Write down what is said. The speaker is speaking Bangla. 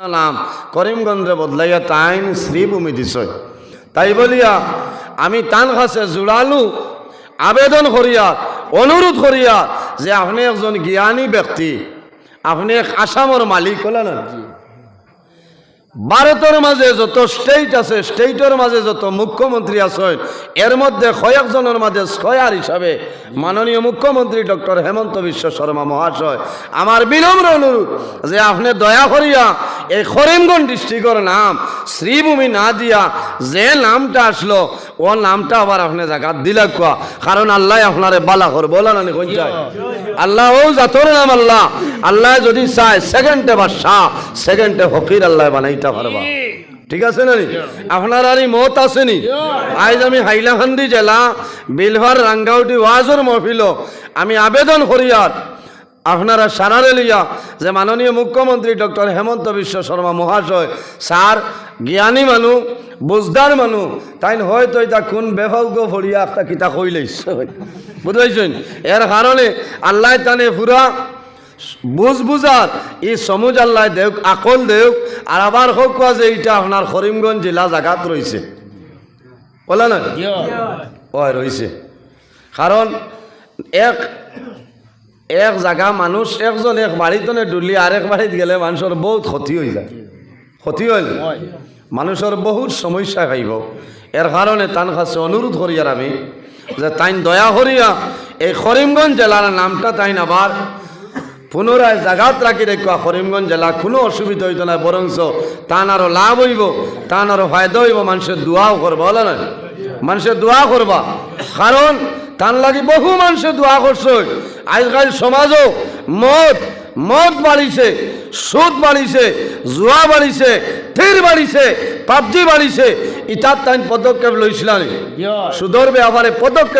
নাম করিমগঞ্জে বদলাইয়া তাইন শ্রীভূমি দিছয় তাই বলিয়া, আমি তান কাছে জোড়ালু, আবেদন করিয়া, অনুরোধ করিয়া যে আপনি একজন জ্ঞানী ব্যক্তি, আপনি এক আসামর মালিক হলেন আর কি। ভারতের মাঝে যত স্টেট আছে স্টেটের মাঝে যত মুখ্যমন্ত্রী আছেন এর মধ্যে কয়েকজনের মাঝে স্কয়ার হিসাবে মাননীয় মুখ্যমন্ত্রী ডক্টর হেমন্ত বিশ্ব শর্মা মহাশয় আমার বিনম্র অনুরোধ যে আপনি দয়া করিয়া এই করিমগঞ্জ ডিস্ট্রিক্টের নাম, শ্রীভূমি না দিয়া যে নামটা আসলো, ও নামটা আবার আপনি জায়গা দিলা কোয়া। কারণ আল্লাহ আপনারে বালা করব বলা না কোন চাই? আল্লাহ ও জাতর নাম আল্লাহ। আল্লাহ যদি চায়, সেকেন্ডে বাদশাহ, সেকেন্ডে ফকির আল্লাহ বানাইতে পারবা। ঠিক আছে না? আপনার আর মত আসেনি আজ আমি হাইলাকান্দি জেলা, বিলভার রাঙ্গাউটি ওয়াজর মহফিল আমি আবেদন করিয়ার আপনারা সারারে লিয়া যে মাননীয় মুখ্যমন্ত্রী ডক্টর হেমন্ত বিশ্ব শর্মা মহাশয় স্যার জ্ঞানী মানুষ বুজদার মানুষ তাই হয়তো এটা কোন বেফাউক ফড়িয়া একটা কিতা কইলেইছ বুঝাইছেন? এর কারণে আল্লাহ তানে পুরা বুঝ বুঝার ই সমুজ আল্লাহ দেওক আকল দেওক আর আবার হোক কোয়া যে এইটা আপনার করিমগঞ্জ জেলা জায়গাত রয়েছে বলা না রয়েছে কারণ এক এক জায়গা মানুষ একজন এক বাড়িতনে ডুলি আর এক বাড়িত গেলে মানুষের বহুত ক্ষতি হয়ে যায়। ক্ষতি হইল মানুষের বহুত সমস্যা খাইব এর কারণে তান কাছে অনুরোধ করিয়ার আমি যে তাইন দয়া করিয়া এই করিমগঞ্জ জেলার নামটা তাইন আবার পুনরায় জাগাত রাখি দেখবা করিমগঞ্জ জেলা কোনো অসুবিধা হইতো না বরঞ্চ তান আরও লাভ হইব তান আরও ফায়দা হইব মানুষের দোয়াও করবা বলে না মানুষের দোয়া করবা কারণ তান লাগি বহু মানুষের দোয়া করছে আজকাল সমাজও মদ মদ বাড়িছে সুদ বাড়িছে জুয়া বাড়িছে থির বাড়িছে পাবজি বাড়িছে। ইটার তাই পদক্ষেপ লইছিলাম সুদর ব্যাপারে পদক্ষেপ